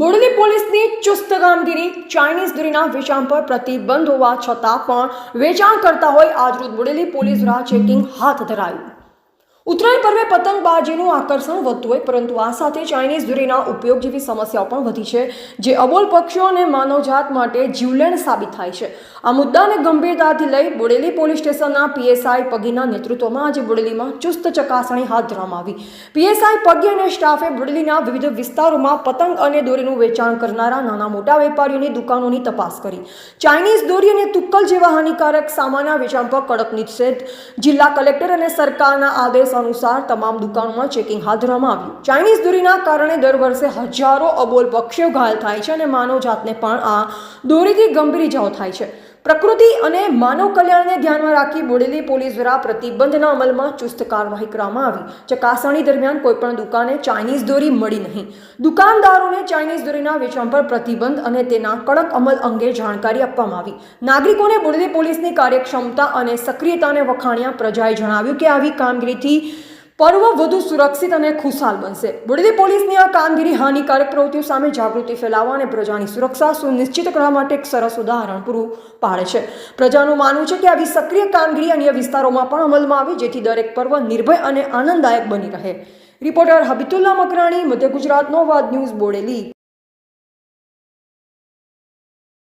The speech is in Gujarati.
બોડેલી પોલીસની ચુસ્ત કામગીરી ચાઇનીઝ દુરીના વેચાણ પર પ્રતિબંધ હોવા છતાં પણ વેચાણ કરતા હોય આજરોજ બોડેલી પોલીસ દ્વારા ચેકિંગ હાથ ધરાયું. ઉત્તરાયણ પર્વે પતંગબાજીનું આકર્ષણ વધતું હોય, પરંતુ આ સાથે ચાઇનીઝ દોરીના ઉપયોગ જેવી સમસ્યાઓ પણ વધી છે, જે અબોલ પક્ષીઓ અને માનવજાત માટે જીવલેણ સાબિત થાય છે. આ મુદ્દાને ગંભીરતાથી લઈ બોડેલી પોલીસ સ્ટેશનના પીએસઆઈ પગીના નેતૃત્વમાં આજે બોડેલીમાં ચુસ્ત ચકાસણી હાથ ધરવામાં આવી. પીએસઆઈ પગી અને સ્ટાફે બોડેલીના વિવિધ વિસ્તારોમાં પતંગ અને દોરીનું વેચાણ કરનારા નાના મોટા વેપારીઓની દુકાનોની તપાસ કરી. ચાઇનીઝ દોરી અને તુક્કલ જેવા હાનિકારક સામાનના વેચાણ પર કડક નિષેધ જિલ્લા કલેક્ટર અને સરકારના આદેશ અનુસાર તમામ દુકાનોમાં ચેકિંગ હાથ ધરવામાં આવ્યું. ચાઇનીઝ દોરીના કારણે દર વર્ષે હજારો અબોલ પક્ષીઓ ઘાયલ થાય છે અને માનવજાતને પણ આ દોરીથી ગંભીર ઇજાઓ થાય છે. પ્રકૃતિ અને માનવ કલ્યાણને ધ્યાનમાં રાખી બોડેલી પોલીસ દ્વારા પ્રતિબંધના અમલમાં ચુસ્ત કાર્યવાહી કરવામાં આવી ચકાસણી દરમિયાન કોઈપણ દુકાને ચાઇનીઝ દોરી મળી નહીં. દુકાનદારોને ચાઇનીઝ દોરીના વેચાણ પર પ્રતિબંધ અને તેના કડક અમલ અંગે જાણકારી આપવામાં આવી. નાગરિકોને બોડેલી પોલીસની કાર્યક્ષમતા અને સક્રિયતાને વખાણ્યા પ્રજાએ જણાવ્યું કે આવી કામગીરીથી પર્વ વધુ સુરક્ષિત અને ખુશાલ બનશે. બોડેલી પોલીસની આ કામગીરી હાનિકારક પ્રવૃત્તિઓ સામે જાગૃતિ ફેલાવવા અને પ્રજાની સુરક્ષા સુનિશ્ચિત કરવા માટે એક સરસ ઉદાહરણ પૂરું પાડે છે. પ્રજાનું માનવું છે કે આવી સક્રિય કામગીરી અન્ય વિસ્તારોમાં પણ અમલમાં આવે, જેથી દરેક પર્વ નિર્ભય અને આનંદદાયક બની રહે. રિપોર્ટર હબીતુલ્લા મકરાણી, મધ્ય ગુજરાતનો વાદ ન્યૂઝ, બોડેલી.